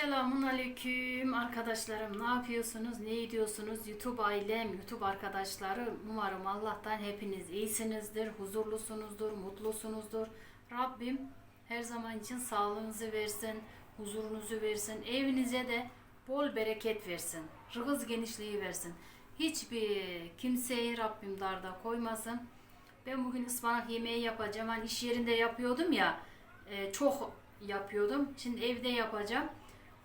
Selamun aleyküm arkadaşlarım. Ne yapıyorsunuz? Ne ediyorsunuz? YouTube ailem, YouTube arkadaşları. Umarım Allah'tan hepiniz iyisinizdir, huzurlusunuzdur, mutlusunuzdur. Rabbim her zaman için sağlığınızı versin, huzurunuzu versin. Evinize de bol bereket versin. Rızık genişliği versin. Hiçbir kimseyi Rabbim darda koymasın. Ben bugün ıspanak yemeği yapacağım. Hani iş yerinde yapıyordum ya. e, çok yapıyordum. Şimdi evde yapacağım.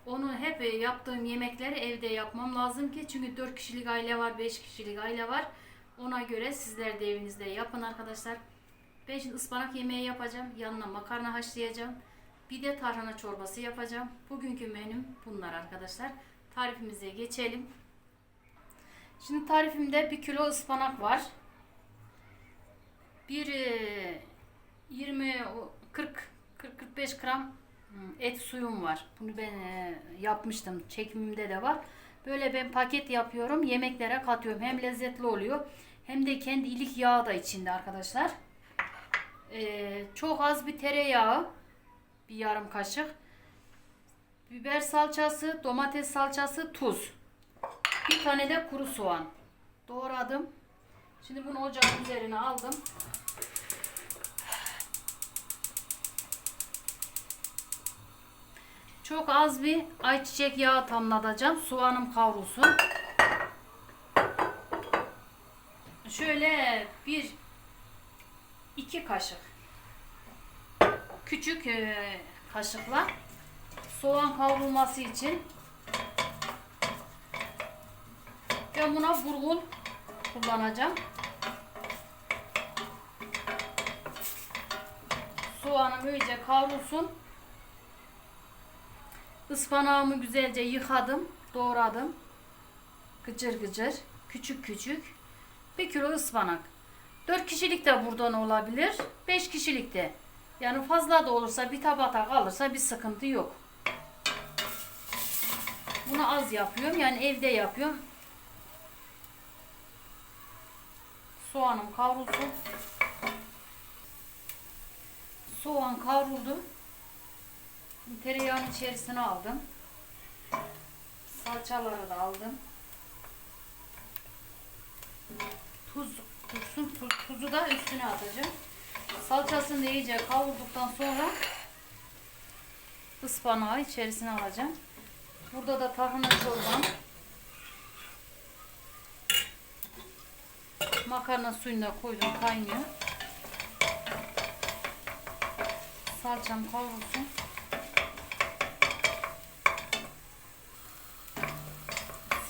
Onu hep e, yaptığım yemekleri evde yapmam lazım ki çünkü 4 kişilik aile var, 5 kişilik aile var. Ona göre sizler de evinizde yapın arkadaşlar. Ben şimdi ıspanak yemeği yapacağım. Yanına makarna haşlayacağım. Bir de tarhana çorbası yapacağım. Bugünkü menüm bunlar arkadaşlar. Tarifimize geçelim. Şimdi tarifimde 1 kilo ıspanak var. Bir e, 20 o 40 40 45 gram et suyum var. Bunu ben e, yapmıştım. Çekimimde de var. Böyle ben paket yapıyorum. Yemeklere katıyorum. Hem lezzetli oluyor. Hem de kendi ilik yağı da içinde arkadaşlar. E, çok az bir tereyağı. Bir yarım kaşık. Biber salçası, domates salçası, tuz. Bir tane de kuru soğan. Doğradım. Şimdi bunu ocağın üzerine aldım. Çok az bir ayçiçek yağı tamlatacağım. Soğanım kavrulsun. Şöyle bir iki kaşık küçük e, kaşıkla soğan kavrulması için ben buna burgul kullanacağım. Soğanım iyice kavrulsun. Ispanağımı güzelce yıkadım, doğradım. Gıcır gıcır, küçük küçük. Bir kilo ıspanak. 4 kişilik de buradan olabilir, 5 kişilik de. Yani fazla da olursa bir tabata kalırsa bir sıkıntı yok. Bunu az yapıyorum, yani evde yapıyorum. Soğanım kavrulsun. Soğan kavruldu. Tereyağın içerisine aldım. Salçaları da aldım. Tuz, tuzsun, tuz, tuzu da üstüne atacağım. Salçasını da iyice kavurduktan sonra ıspanağı içerisine alacağım. Burada da tarhana çorbam. Makarna suyunu da koydum kaynıyor. Salçam kavrulsun.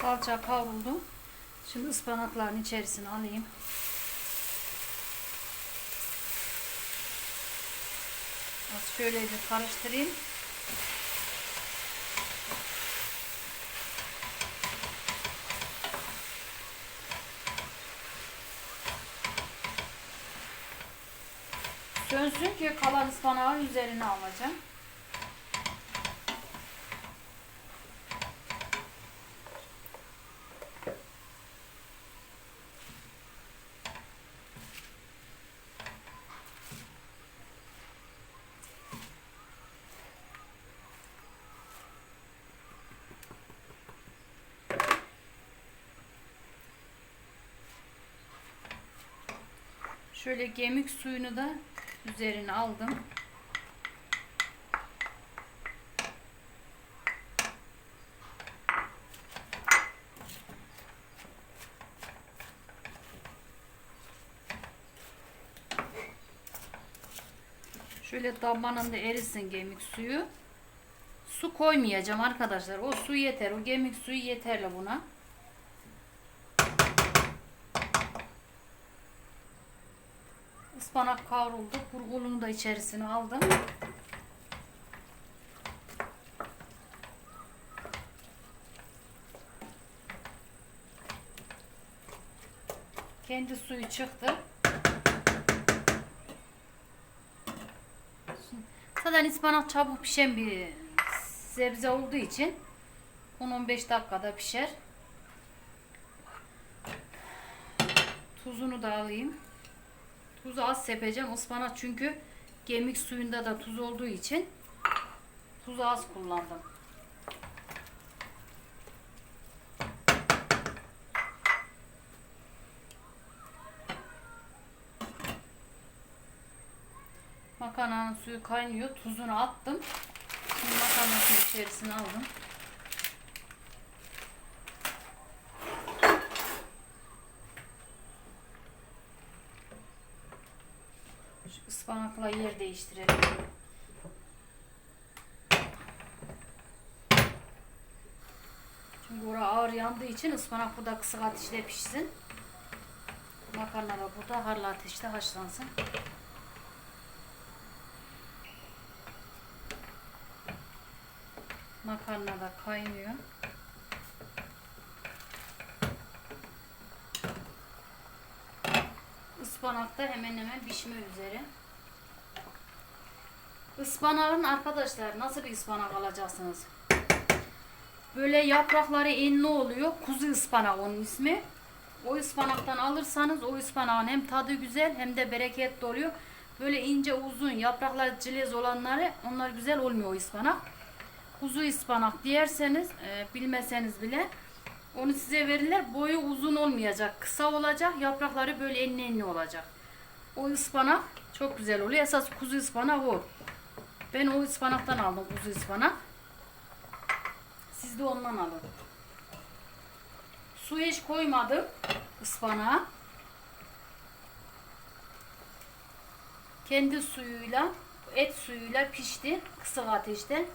Salça kavruldu. Şimdi ıspanakların içerisine alayım. Az şöyle bir karıştırayım. Sönsün ki kalan ıspanağın üzerine alacağım. Şöyle gemik suyunu da üzerine aldım. Şöyle damlanında erisin gemik suyu. Su koymayacağım arkadaşlar. O su yeter. O gemik suyu yeterli buna. Ispanak kavruldu. Burgulunu da içerisine aldım. Kendi suyu çıktı. Zaten ıspanak çabuk pişen bir sebze olduğu için 10-15 dakikada pişer. Tuzunu da alayım. Tuzu az sepeceğim ıspanak çünkü gemik suyunda da tuz olduğu için tuz az kullandım. Makarnanın suyu kaynıyor. Tuzunu attım. Şimdi makarnasının içerisine aldım. Ispanakla yer değiştirelim. Çünkü orası ağır yandığı için ıspanak burada kısık ateşte pişsin. Makarna da burada harlı ateşte haşlansın. Makarna da kaynıyor. Ispanak da hemen hemen pişme üzere. Ispanağın arkadaşlar nasıl bir ıspanak alacaksınız? Böyle yaprakları enli oluyor. Kuzu ıspanak onun ismi. O ıspanaktan alırsanız o ıspanağın hem tadı güzel hem de bereketli oluyor. Böyle ince uzun yapraklar cilez olanları onlar güzel olmuyor o ıspanak. Kuzu ıspanak diyerseniz e, bilmeseniz bile onu size verirler. Boyu uzun olmayacak. Kısa olacak. Yaprakları böyle enli enli olacak. O ıspanak çok güzel oluyor. Esas kuzu ıspanak o. Ben o ıspanaktan aldım kuzu ıspanak. Siz de ondan alın. Su hiç koymadım ıspanağa. Kendi suyuyla, et suyuyla pişti kısık ateşte.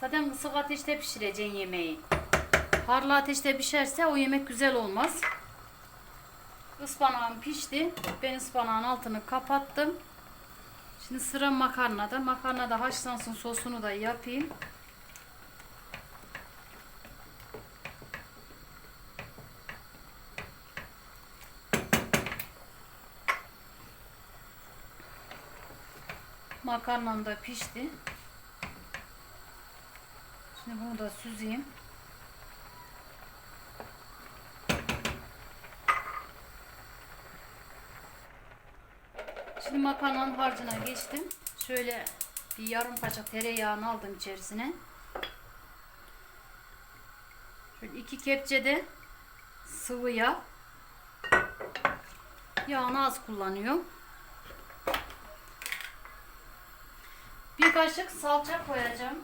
Zaten kısık ateşte pişireceksin yemeği. Harlı ateşte pişerse o yemek güzel olmaz. Ispanağım pişti. Ben ıspanağın altını kapattım. Şimdi sıra makarnada. Makarna da haşlansın sosunu da yapayım. Makarnam da pişti. Şimdi bunu da süzeyim. Şimdi makarnanın harcına geçtim. Şöyle bir yarım kaşık tereyağını aldım içerisine. Şöyle iki kepçe de sıvı yağ. Yağını az kullanıyorum. Bir kaşık salça koyacağım.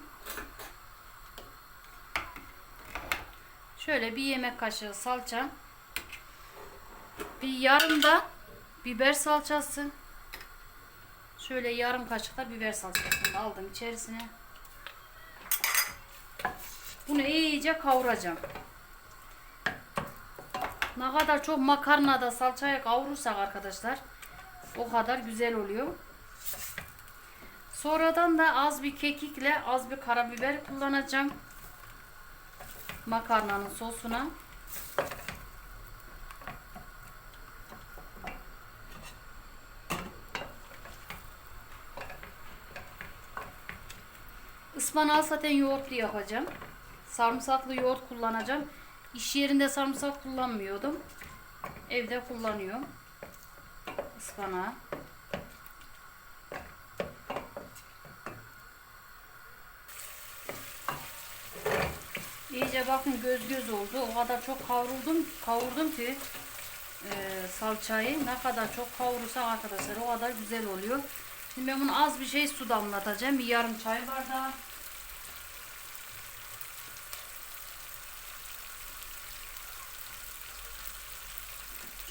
Şöyle bir yemek kaşığı salça. Bir yarım da biber salçası. Şöyle yarım kaşık da biber salçasını aldım içerisine. Bunu iyice kavuracağım. Ne kadar çok makarnada salçaya kavurursak arkadaşlar o kadar güzel oluyor. Sonradan da az bir kekikle az bir karabiber kullanacağım. Makarnanın sosuna. Ispanağı zaten yoğurtlu yapacağım. Sarımsaklı yoğurt kullanacağım. İş yerinde sarımsak kullanmıyordum. Evde kullanıyorum. Ispanağı. İyice bakın göz göz oldu. O kadar çok kavruldum, kavurdum ki e, salçayı ne kadar çok kavurursak arkadaşlar o kadar güzel oluyor. Şimdi ben bunu az bir şey su damlatacağım. Bir yarım çay bardağı.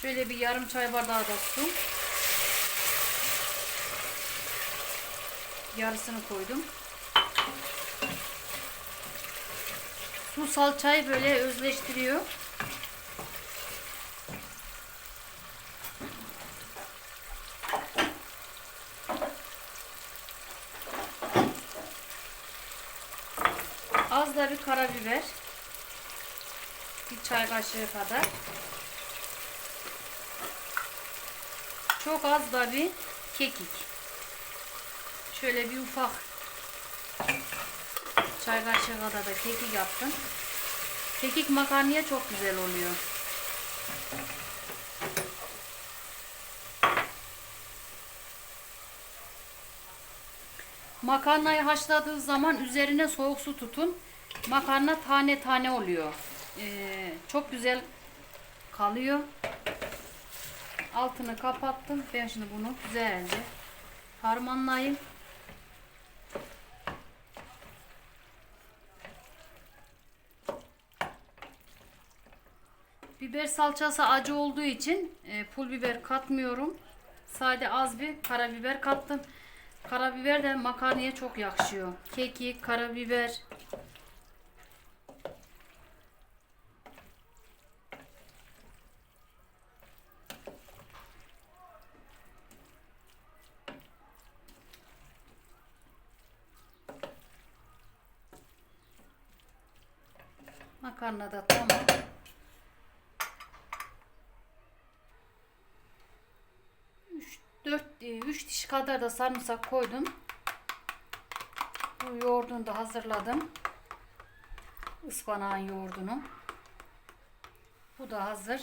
Şöyle bir yarım çay bardağı da su. Yarısını koydum. Su salçayı böyle özleştiriyor. Az da bir karabiber. Bir çay kaşığı kadar. Çok az da bir kekik. Şöyle bir ufak çay kaşığı kadar da kekik yaptım. Kekik makarnaya çok güzel oluyor. Makarnayı haşladığı zaman üzerine soğuk su tutun. Makarna tane tane oluyor. Ee, çok güzel kalıyor altını kapattım. Ben şimdi bunu güzelce harmanlayayım. Biber salçası acı olduğu için e, pul biber katmıyorum. Sade az bir karabiber kattım. Karabiber de makarnaya çok yakışıyor. Kekik, karabiber, Makarna da tamam. 4 3 diş kadar da sarımsak koydum. Bu yoğurdunu da hazırladım. Ispanağın yoğurdunu. Bu da hazır.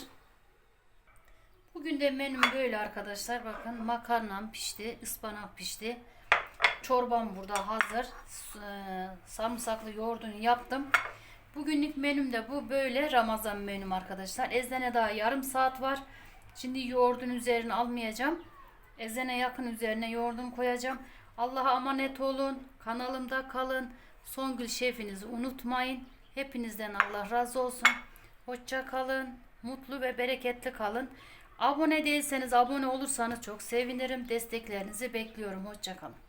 Bugün de menüm böyle arkadaşlar. Bakın makarnam pişti, ıspanak pişti. Çorbam burada hazır. E, Sarımsaklı yoğurdunu yaptım. Bugünlük menüm de bu böyle Ramazan menüm arkadaşlar. Ezene daha yarım saat var. Şimdi yoğurdun üzerine almayacağım. Ezene yakın üzerine yoğurdunu koyacağım. Allah'a emanet olun. Kanalımda kalın. Songül şefinizi unutmayın. Hepinizden Allah razı olsun. Hoşça kalın. Mutlu ve bereketli kalın. Abone değilseniz abone olursanız çok sevinirim. Desteklerinizi bekliyorum. Hoşça kalın.